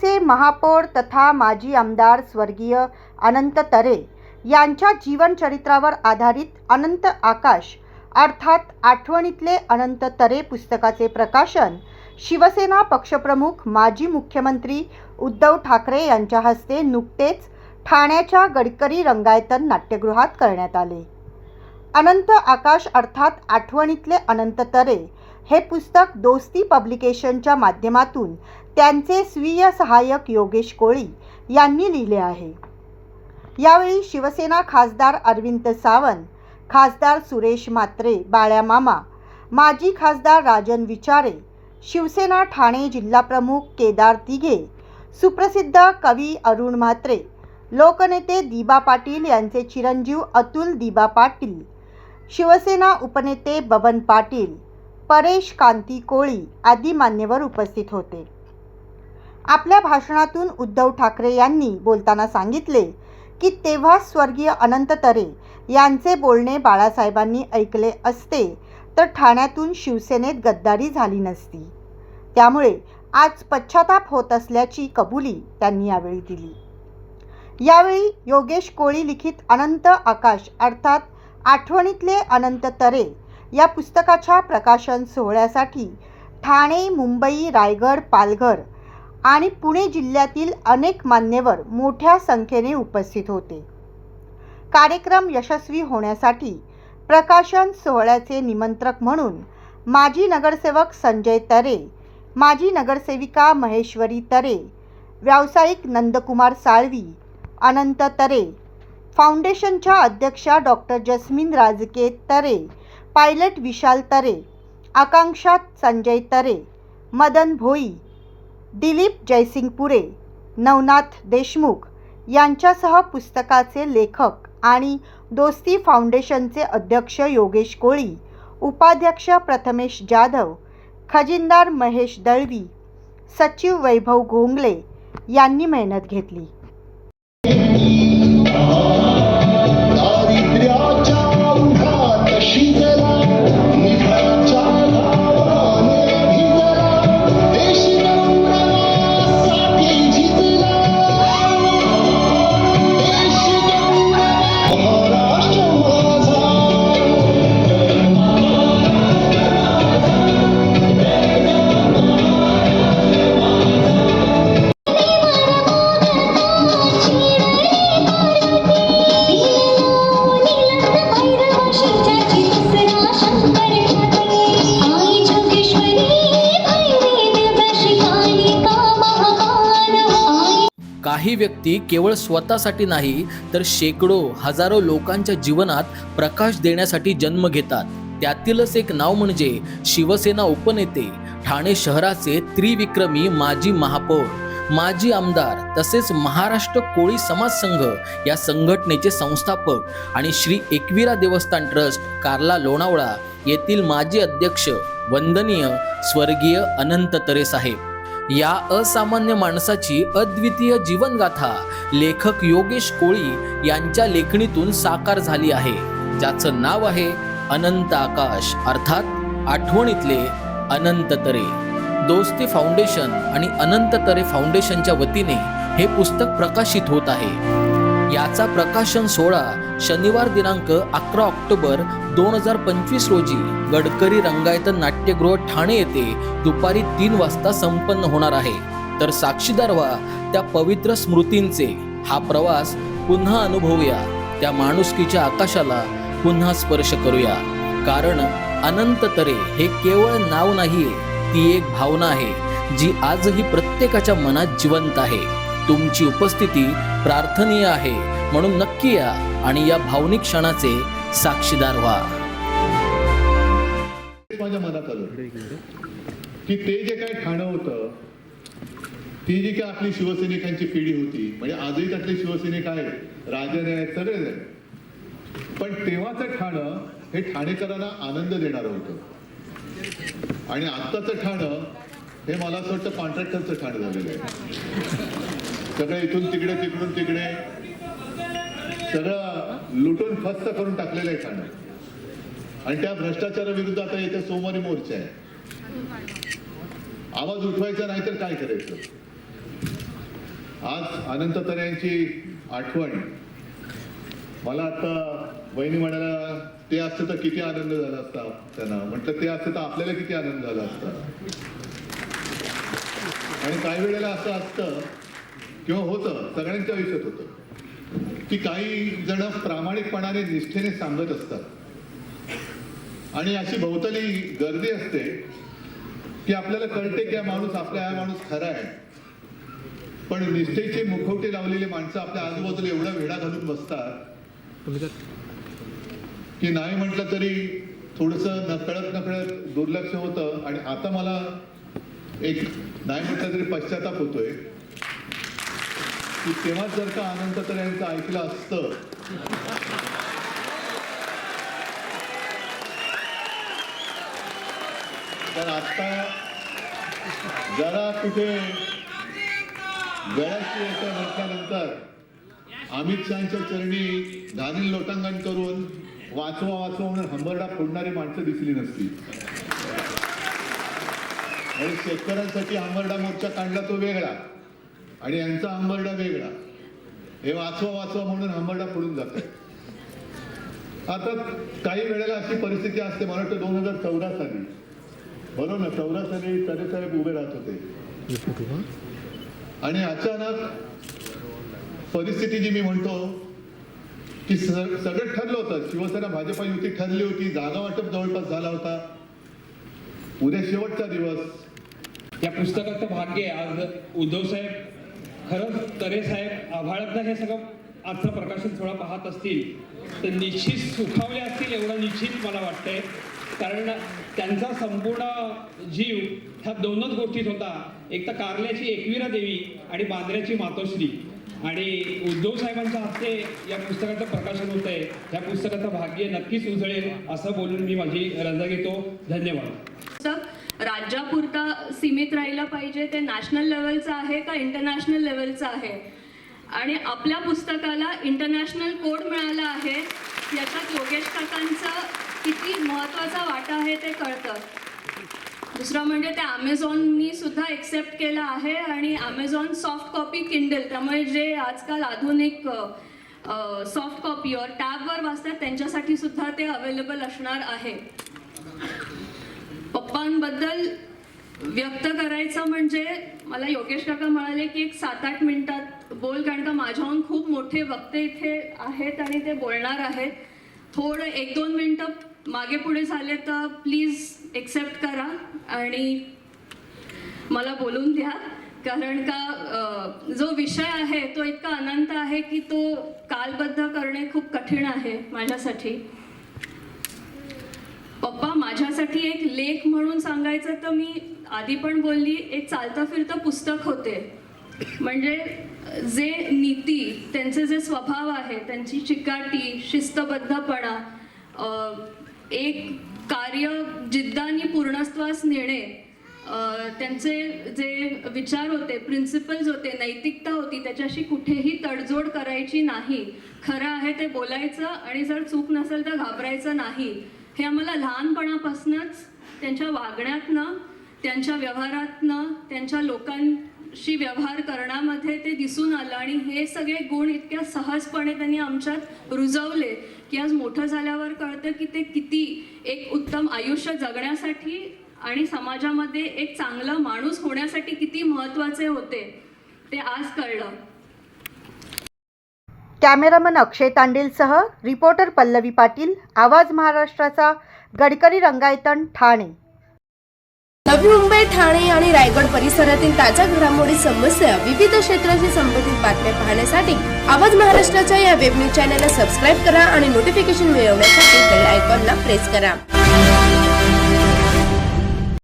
पुण्याचे महापौर तथा माजी आमदार स्वर्गीय अनंत तरे यांच्या जीवनचरित्रावर आधारित अनंत आकाश अर्थात आठवणीतले अनंत तरे पुस्तकाचे प्रकाशन शिवसेना पक्षप्रमुख माजी मुख्यमंत्री उद्धव ठाकरे यांच्या हस्ते नुकतेच ठाण्याच्या गडकरी रंगायतन नाट्यगृहात करण्यात आले. अनंत आकाश अर्थात आठवणीतले अनंत तरे हे पुस्तक दोस्ती पब्लिकेशनच्या माध्यमातून त्यांचे स्वीय सहाय्यक योगेश कोळी यांनी लिहिले आहे. यावेळी शिवसेना खासदार अरविंद सावंत खासदार सुरेश मात्रे बाळ्या मामा माजी खासदार राजन विचारे शिवसेना ठाणे जिल्हाप्रमुख केदार तिघे सुप्रसिद्ध कवी अरुण म्हात्रे लोकनेते दिबा पाटील यांचे चिरंजीव अतुल दिबा पाटील शिवसेना उपनेते बबन पाटील परेश कांती कोळी आदी मान्यवर उपस्थित होते. आपल्या भाषणातून उद्धव ठाकरे यांनी बोलताना सांगितले की तेव्हा स्वर्गीय अनंत तरे यांचे बोलणे बाळासाहेबांनी ऐकले असते तर ठाण्यातून शिवसेनेत गद्दारी झाली नसती. त्यामुळे आज पश्चाताप होत असल्याची कबुली त्यांनी यावेळी दिली. यावेळी योगेश कोळी लिखित अनंत आकाश अर्थात आठवणीतले अनंत तरे या पुस्तकाच्या प्रकाशन सोहळ्यासाठी ठाणे मुंबई रायगड पालघर आणि पुणे जिल्ह्यातील अनेक मान्यवर मोठ्या संख्येने उपस्थित होते. कार्यक्रम यशस्वी होण्यासाठी प्रकाशन सोहळ्याचे निमंत्रक म्हणून माजी नगरसेवक संजय तरे माजी नगरसेविका महेश्वरी तरे व्यावसायिक नंदकुमार साळवी अनंत तरे फाउंडेशनच्या अध्यक्षा डॉक्टर जस्मिन राजके तरे पायलट विशाल तरे आकांक्षा संजय तरे मदन भोई दिलीप जयसिंगपुरे नवनाथ देशमुख यांच्यासह पुस्तकाचे लेखक आणि दोस्ती फाउंडेशनचे अध्यक्ष योगेश कोळी उपाध्यक्ष प्रथमेश जाधव खजिनदार महेश दळवी सचिव वैभव घोंगले यांनी मेहनत घेतली. काही व्यक्ती केवळ स्वतःसाठी नाही तर शेकडो हजारो लोकांच्या जीवनात प्रकाश देण्यासाठी जन्म घेतात. त्यातीलच एक नाव म्हणजे शिवसेना उपनेते ठाणे शहराचे त्रिविक्रमी माजी महापौर माजी आमदार तसेच महाराष्ट्र कोळी समाज संघ या संघटनेचे संस्थापक आणि श्री एकविरा देवस्थान ट्रस्ट कार्ला लोणावळा येथील माजी अध्यक्ष वंदनीय स्वर्गीय अनंत तरे साहेब. या असामान्य माणसाची अद्वितीय जीवनगाथा लेखक योगेश कोळी यांच्या लेखणीतून साकार झाली आहे. ज्याचं नाव आहे अनंत आकाश अर्थात आठवणीतले अनंत तरे. दोस्ती फाउंडेशन आणि अनंत तरे फाउंडेशनच्या वतीने हे पुस्तक प्रकाशित होत आहे. याचा प्रकाशन सोहळा शनिवार दिनांक अकरा ऑक्टोबर दोन हजार पंचवीस रोजी गडकरी रंगायतन नाट्यगृह ठाणे येथे दुपारी तीन वाजता संपन्न होणार आहे. तर साक्षीदार व्हा त्या पवित्र स्मृतींचे हा प्रवास पुन्हा अनुभवूया. त्या माणुसकीच्या आकाशाला पुन्हा स्पर्श करूया. कारण अनंत तरे हे केवळ नाव नाहीये ती एक भावना आहे जी आजही प्रत्येकाच्या मनात जिवंत आहे. तुमची उपस्थिती प्रार्थनीय आहे म्हणून नक्की या आणि या भावनिक क्षणाचे साक्षीदार व्हा. माझ्या मनात आलं. की ते जे काय ठाणं होतं ती जी काय आपली शिवसैनिकांची पिढी होती म्हणजे आजही त्यातले शिवसैनिक आहेत राजन आहेत सगळेच आहेत. पण तेव्हाचं ठाणं हे ठाणेकरांना आनंद देणारं होतं. आणि आत्ताचं ठाणं हे मला असं वाटतं कॉन्ट्रॅक्टरचं ठाणं झालेलं आहे. सगळं इथून तिकडे तिकडून तिकडे. सगळं लुटून फस्त करून टाकलेलं आहे ठाणे आणि त्या भ्रष्टाचाराविरुद्ध आता येत्या सोमवारी मोर्चा आहे. आवाज उठवायचा नाही तर काय करायचं? आज अनंत तऱ्यांची आठवण. मला आता वहिनी म्हणाला ते असतं तर किती आनंद झाला असता त्यांना. म्हटलं ते असतं तर आपल्याला किती आनंद झाला असता. आणि काही वेळेला असं असतं किंवा होतं सगळ्यांच्या आयुष्यात होतं. की काही जण प्रामाणिकपणाने निष्ठेने सांगत असतात. आणि अशी भोवताली गर्दी असते की आपल्याला कळते की हा माणूस आपला हा माणूस खरा आहे. पण निष्ठेची मुखवटे लावलेले माणसं आपल्या आजूबाजूला एवढा वेढा घालून बसतात की नाही म्हटलं तरी थोडस नकळत नकळत दुर्लक्ष होतं. आणि आता मला एक नाही म्हटलं तरी पश्चाताप होतोय. की तेव्हाच जर का अनंत तर यांचं ऐकलं असतं. तर आता जरा कुठे गळ्याची येतं म्हटल्यानंतर अमित शहाच्या चरणी धानील लोटांगण करून वाचवा वाचवा म्हणून हंबरडा फोडणारी माणसं दिसली नसती. आणि शेतकऱ्यांसाठी हंबरडा मोर्चा काढला तो वेगळा. आणि यांचा हंबरडा वेगळा. हे वाचवा वाचवा म्हणून हंबरडा पडून जात आता काही वेळेला अशी परिस्थिती असते मला वाटतं दोन हजार चौदा साली. बरोबर ना? चौदा साली तरे साहेब उभे राहत होते. आणि अचानक परिस्थिती जी मी म्हणतो की स- सगळं ठरलं होतं. शिवसेना भाजपा युती ठरली होती. जागा वाटप जवळपास झाला होता. उद्या शेवटचा दिवस. या पुस्तकाचं भाग्य आहे. आज उद्धव साहेब खरंच तरे साहेब आभाळातनं हे सगळं आजचं प्रकाशन सोहळा पाहत असतील तर निश्चित सुखावले असतील एवढं निश्चित मला वाटतंय. कारण त्यांचा संपूर्ण जीव ह्या दोनच गोष्टीत होता. एक तर कारल्याची एकवीरा देवी आणि बांद्र्याची मातोश्री. आणि उद्धव साहेबांच्या हस्ते या पुस्तकाचं प्रकाशन होत आहे या पुस्तकाचं भाग्य नक्कीच उजळेल असं बोलून मी माझी रजा घेतो. धन्यवाद. पुस्तक राज्यापुरता सीमित राहिलं पाहिजे ते नॅशनल लेवलचं आहे का इंटरनॅशनल लेवलचं आहे? आणि आपल्या पुस्तकाला इंटरनॅशनल कोड मिळाला आहे याच्यात योगेश काकांचा किती महत्त्वाचा वाटा आहे ते कळतं. दुसरं म्हणजे ते ॲमेझॉननी सुद्धा एक्सेप्ट केलं आहे आणि ॲमेझॉन सॉफ्ट कॉपी किंडल त्यामुळे जे आजकाल आधुनिक सॉफ्ट कॉपीवर टॅबवर वाचतात त्यांच्यासाठी सुद्धा ते अवेलेबल असणार आहे. पप्पांबद्दल व्यक्त करायचं म्हणजे मला योगेश काका म्हणाले की एक सात आठ मिनिटात बोल कारण का माझ्याहून खूप मोठे वक्ते इथे आहेत आणि ते बोलणार आहेत. थोडं एक दोन मिनटं मागे पुढे झाले तर प्लीज एक्सेप्ट करा आणि मला बोलून द्या. कारण का जो विषय आहे तो इतका अनंत आहे की तो कालबद्ध करणे खूप कठीण आहे माझ्यासाठी. पप्पा माझ्यासाठी एक लेख म्हणून सांगायचं तर मी आधी पण बोलली एक चालतं फिरतं पुस्तक होते. म्हणजे जे नीती त्यांचे जे स्वभाव आहे त्यांची चिकाटी शिस्तबद्धपणा एक कार्य जिद्दानी पूर्णत्वास नेणे त्यांचे जे विचार होते प्रिन्सिपल्स होते नैतिकता होती त्याच्याशी कुठेही तडजोड करायची नाही. खरं आहे ते बोलायचं आणि जर चूक नसेल तर घाबरायचं नाही. हे आम्हाला लहानपणापासूनच त्यांच्या वागण्यातनं त्यांच्या व्यवहारातनं त्यांच्या लोकांशी व्यवहार करण्यामध्ये ते दिसून आलं आणि हे सगळे गुण इतक्या सहजपणे त्यांनी आमच्यात रुजवले की आज मोठं झाल्यावर कळतं की ते किती एक उत्तम आयुष्य जगण्यासाठी आणि समाजामध्ये एक चांगला माणूस होण्यासाठी किती महत्त्वाचे होते ते आज कळलं. कॅमेरामन अक्षय तांडेलसह रिपोर्टर पल्लवी पाटील आवाज महाराष्ट्राचा गडकरी रंगायतन ठाणे. नवी मुंबई ठाणे आणि रायगड परिसरातील ताज्या घडामोडी समस्या विविध क्षेत्राशी संबंधित बातम्या पाहण्यासाठी आवाज महाराष्ट्राच्या या वेब न्यूज चॅनलला सबस्क्राईब करा आणि नोटिफिकेशन मिळवण्यासाठी बेल आयकॉनला प्रेस करा.